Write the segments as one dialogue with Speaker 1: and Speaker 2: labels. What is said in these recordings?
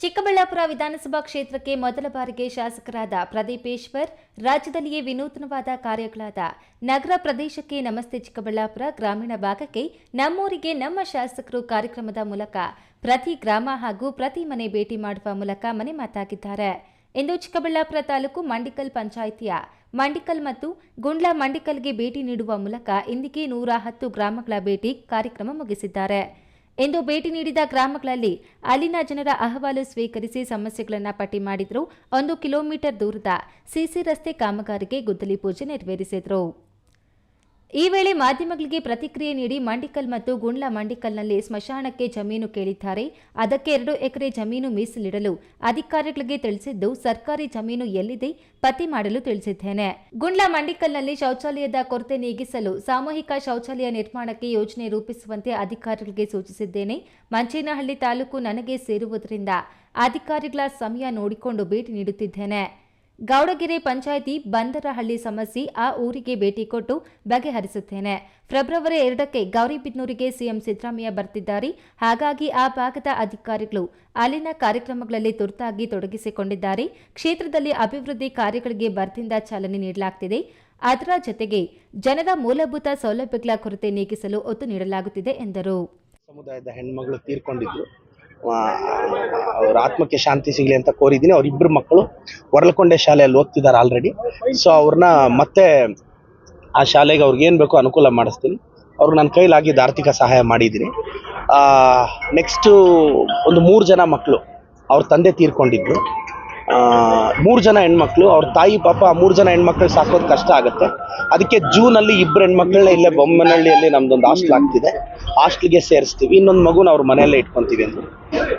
Speaker 1: ಚಿಕ್ಕಬಳ್ಳಾಪುರ ವಿಧಾನಸಭಾ ಕ್ಷೇತ್ರಕ್ಕೆ ಮೊದಲ ಬಾರಿಗೆ ಶಾಸಕರಾದ ಪ್ರದೀಪೇಶ್ವರ್ ರಾಜ್ಯದಲ್ಲಿಯೇ ವಿನೂತನವಾದ ಕಾರ್ಯಗಳಾದ ನಗರ ಪ್ರದೇಶಕ್ಕೆ ನಮಸ್ತೆ ಚಿಕ್ಕಬಳ್ಳಾಪುರ, ಗ್ರಾಮೀಣ ಭಾಗಕ್ಕೆ ನಮ್ಮೂರಿಗೆ ನಮ್ಮ ಶಾಸಕರು ಕಾರ್ಯಕ್ರಮದ ಮೂಲಕ ಪ್ರತಿ ಗ್ರಾಮ ಹಾಗೂ ಪ್ರತಿ ಮನೆ ಭೇಟಿ ಮಾಡುವ ಮೂಲಕ ಮನೆ ಮಾತಾಗಿದ್ದಾರೆ. ಇಂದು ಚಿಕ್ಕಬಳ್ಳಾಪುರ ತಾಲೂಕು ಮಂಡಿಕಲ್ ಪಂಚಾಯಿತಿಯ ಮಂಡಿಕಲ್ ಮತ್ತು ಗುಂಡ್ಲಾ ಮಂಡಿಕಲ್ಗೆ ಭೇಟಿ ನೀಡುವ ಮೂಲಕ ಇಂದಿಗೆ ನೂರ ಹತ್ತು ಗ್ರಾಮಗಳ ಭೇಟಿ ಕಾರ್ಯಕ್ರಮ ಮುಗಿಸಿದ್ದಾರೆ. ಇಂದು ಭೇಟಿ ನೀಡಿದ ಗ್ರಾಮಗಳಲ್ಲಿ ಅಲ್ಲಿನ ಜನರ ಅಹವಾಲು ಸ್ವೀಕರಿಸಿ ಸಮಸ್ಯೆಗಳನ್ನು ಪಟ್ಟಿ ಮಾಡಿದರು. ಒಂದು ಕಿಲೋಮೀಟರ್ ದೂರದ ಸಿಸಿ ರಸ್ತೆ ಕಾಮಗಾರಿಗೆ ಗುದ್ದಲಿ ಪೂಜೆ ನೆರವೇರಿಸಿದ್ರು. ಈ ವೇಳೆ ಮಾಧ್ಯಮಗಳಿಗೆ ಪ್ರತಿಕ್ರಿಯೆ ನೀಡಿ ಮಂಡಿಕಲ್ ಮತ್ತು ಗುಂಡ್ಲಾ ಮಂಡಿಕಲ್ನಲ್ಲಿ ಸ್ಮಶಾನಕ್ಕೆ ಜಮೀನು ಕೇಳಿದ್ದಾರೆ. ಅದಕ್ಕೆ ಎರಡು ಎಕರೆ ಜಮೀನು ಮೀಸಲಿಡಲು ಅಧಿಕಾರಿಗಳಿಗೆ ತಿಳಿಸಿದ್ದು, ಸರ್ಕಾರಿ ಜಮೀನು ಎಲ್ಲಿದೆ ಪತ್ತೆ ಮಾಡಲು ತಿಳಿಸಿದ್ದೇನೆ. ಗುಂಡ್ಲ ಮಂಡಿಕಲ್ನಲ್ಲಿ ಶೌಚಾಲಯದ ಕೊರತೆ ನೀಗಿಸಲು ಸಾಮೂಹಿಕ ಶೌಚಾಲಯ ನಿರ್ಮಾಣಕ್ಕೆ ಯೋಜನೆ ರೂಪಿಸುವಂತೆ ಅಧಿಕಾರಿಗಳಿಗೆ ಸೂಚಿಸಿದ್ದೇನೆ. ಮಂಚೇನಹಳ್ಳಿ ತಾಲೂಕು ನನಗೆ ಸೇರುವುದರಿಂದ ಅಧಿಕಾರಿಗಳ ಸಮಯ ನೋಡಿಕೊಂಡು ಭೇಟಿ ನೀಡುತ್ತಿದ್ದೇನೆ. ಗೌಡಗೆರೆ ಪಂಚಾಯಿತಿ ಬಂದರಹಳ್ಳಿ ಸಮಸ್ಯೆ ಆ ಊರಿಗೆ ಭೇಟಿ ಕೊಟ್ಟು ಬಗೆಹರಿಸುತ್ತೇನೆ. ಫೆಬ್ರವರಿ ಎರಡಕ್ಕೆ ಗೌರಿಬಿದ್ನೂರಿಗೆ ಸಿಎಂ ಸಿದ್ದರಾಮಯ್ಯ ಬರ್ತಿದ್ದಾರೆ. ಹಾಗಾಗಿ ಆ ಭಾಗದ ಅಧಿಕಾರಿಗಳು ಅಲ್ಲಿನ ಕಾರ್ಯಕ್ರಮಗಳಲ್ಲಿ ತುರ್ತಾಗಿ ತೊಡಗಿಸಿಕೊಂಡಿದ್ದಾರೆ. ಕ್ಷೇತ್ರದಲ್ಲಿ ಅಭಿವೃದ್ಧಿ ಕಾರ್ಯಗಳಿಗೆ ಬರ್ತಿಂದ ಚಾಲನೆ ನೀಡಲಾಗ್ತಿದೆ. ಅದರ ಜೊತೆಗೆ ಜನರ ಮೂಲಭೂತ ಸೌಲಭ್ಯಗಳ ಕೊರತೆ ನೀಗಿಸಲು ಒತ್ತು ನೀಡಲಾಗುತ್ತಿದೆ ಎಂದರು.
Speaker 2: ಸಮುದಾಯದ ಹೆಣ್ಮಗಳು ತೀರ್ಕೊಂಡಿದ್ರು. ಅವ್ರ ಆತ್ಮಕ್ಕೆ ಶಾಂತಿ ಸಿಗಲಿ ಅಂತ ಕೋರಿದ್ದೀನಿ. ಅವರಿಬ್ಬರು ಮಕ್ಕಳು ಹೊರಲಕೊಂಡೆ ಶಾಲೆಯಲ್ಲಿ ಓದ್ತಿದ್ದಾರೆ ಆಲ್ರೆಡಿ ಸೊ ಅವ್ರನ್ನ ಮತ್ತೆ ಆ ಶಾಲೆಗೆ ಅವ್ರಿಗೆ ಏನು ಬೇಕೋ ಅನುಕೂಲ ಮಾಡಿಸ್ತೀನಿ. ಅವ್ರಿಗೆ ನನ್ನ ಕೈಲಾಗಿದ್ದ ಆರ್ಥಿಕ ಸಹಾಯ ಮಾಡಿದ್ದೀನಿ. ನೆಕ್ಸ್ಟು ಒಂದು ಮೂರು ಜನ ಮಕ್ಕಳು ಅವ್ರ ತಂದೆ ತೀರ್ಕೊಂಡಿದ್ರು. ಮೂರು ಜನ ಹೆಣ್ಮಕ್ಳು, ಅವ್ರ ತಾಯಿ, ಪಾಪ ಮೂರು ಜನ ಹೆಣ್ಮಕ್ಳು ಸಾಕೋದು ಕಷ್ಟ ಆಗುತ್ತೆ. ಅದಕ್ಕೆ ಜೂನಲ್ಲಿ ಇಬ್ಬರು ಹೆಣ್ಮಕ್ಳನ್ನ ಇಲ್ಲೇ ಬೊಮ್ಮನಹಳ್ಳಿಯಲ್ಲಿ ನಮ್ದೊಂದು ಹಾಸ್ಟೆಲ್ ಆಗ್ತಿದೆ. ಹಾಸ್ಟೆಲ್ಗೆ ಸೇರಿಸ್ತೀವಿ. ಇನ್ನೊಂದು ಮಗುನ ಅವ್ರ ಮನೆಯಲ್ಲೇ ಇಟ್ಕೊತೀವಿ ಅಂತ.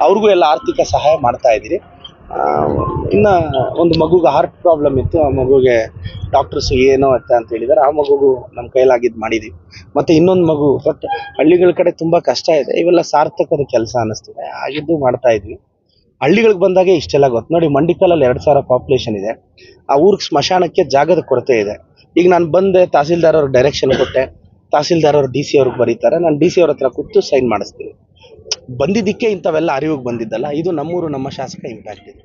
Speaker 2: ಅವ್ರಿಗೂ ಎಲ್ಲ ಆರ್ಥಿಕ ಸಹಾಯ ಮಾಡ್ತಾ ಇದ್ದೀರಿ. ಇನ್ನ ಒಂದು ಮಗುಗೆ ಹಾರ್ಟ್ ಪ್ರಾಬ್ಲಮ್ ಇತ್ತು. ಆ ಮಗುಗೆ ಡಾಕ್ಟರ್ಸ್ ಏನೋ ಅಂತ ಅಂತ ಹೇಳಿದಾರೆ. ಆ ಮಗುಗೂ ನಮ್ಮ ಕೈಲಾಗಿದ್ದು ಮಾಡಿದ್ದೀವಿ ಮತ್ತೆ ಇನ್ನೊಂದು ಮಗು ಬಟ್ ಹಳ್ಳಿಗಳ ಕಡೆ ತುಂಬಾ ಕಷ್ಟ ಇದೆ. ಇವೆಲ್ಲ ಸಾರ್ಥಕದ ಕೆಲಸ ಅನ್ನಿಸ್ತಿದೆ ಆಗಿದ್ದು ಮಾಡ್ತಾ ಇದ್ವಿ. ಹಳ್ಳಿಗಳಿಗೆ ಬಂದಾಗ ಇಷ್ಟೆಲ್ಲ ಗೊತ್ತು. ನೋಡಿ ಮಂಡಿಕಲ್ಲಲ್ಲಿ ಎರಡು ಸಾವಿರ ಪಾಪ್ಯುಲೇಷನ್ ಇದೆ. ಆ ಊರಿಗೆ ಸ್ಮಶಾನಕ್ಕೆ ಜಾಗದ ಕೊರತೆ ಇದೆ. ಈಗ ನಾನು ಬಂದೆ ತಹಸೀಲ್ದಾರ್ ಅವ್ರಿಗೆ ಡೈರೆಕ್ಷನ್ ಕೊಟ್ಟೆ. ತಹಸೀಲ್ದಾರ್ ಅವ್ರು ಡಿ ಸಿ ಅವ್ರಿಗೆ ಬರೀತಾರೆ. ನಾನು ಡಿ ಸಿ ಅವ್ರ ಹತ್ರ ಕೂತು ಸೈನ್ ಮಾಡಿಸ್ತೀನಿ. ಬಂದಿದ್ದಕ್ಕೆ ಇಂಥವೆಲ್ಲ ಅರಿವಿಗೆ ಬಂದಿದ್ದಲ್ಲ ಇದು ನಮ್ಮೂರು ನಮ್ಮ ಶಾಸಕ ಇಂಪ್ಯಾಕ್ಟ್ ಇದೆ.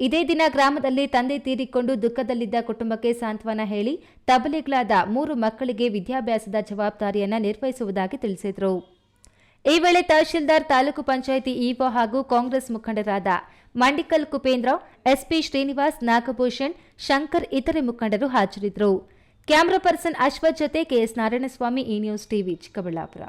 Speaker 1: ಇದೇ ದಿನ ಗ್ರಾಮದಲ್ಲಿ ತಂದೆ ತೀರಿಕೊಂಡು ದುಃಖದಲ್ಲಿದ್ದ ಕುಟುಂಬಕ್ಕೆ ಸಾಂತ್ವನ ಹೇಳಿ ತಬಲಿಗಳಾದ ಮೂರು ಮಕ್ಕಳಿಗೆ ವಿದ್ಯಾಭ್ಯಾಸದ ಜವಾಬ್ದಾರಿಯನ್ನು ನಿರ್ವಹಿಸುವುದಾಗಿ ತಿಳಿಸಿದರು. ಈ ವೇಳೆ ತಹಶೀಲ್ದಾರ್ ತಾಲೂಕು ಪಂಚಾಯಿತಿ ಇಒ ಹಾಗೂ ಕಾಂಗ್ರೆಸ್ ಮುಖಂಡರಾದ ಮಂಡಿಕಲ್ ಕುಪೇಂದ್ರ ಎಸ್ಪಿ ಶ್ರೀನಿವಾಸ್ ನಾಗಭೂಷಣ್ ಶಂಕರ್ ಇತರೆ ಮುಖಂಡರು ಹಾಜರಿದ್ದರು. ಕ್ಯಾಮರಾ ಪರ್ಸನ್ ಅಶ್ವಥ್ ಜೊತೆ ಕೆಎಸ್ ನಾರಾಯಣಸ್ವಾಮಿ ಈ ನ್ಯೂಸ್ ಟಿವಿ ಚಿಕ್ಕಬಳ್ಳಾಪುರ.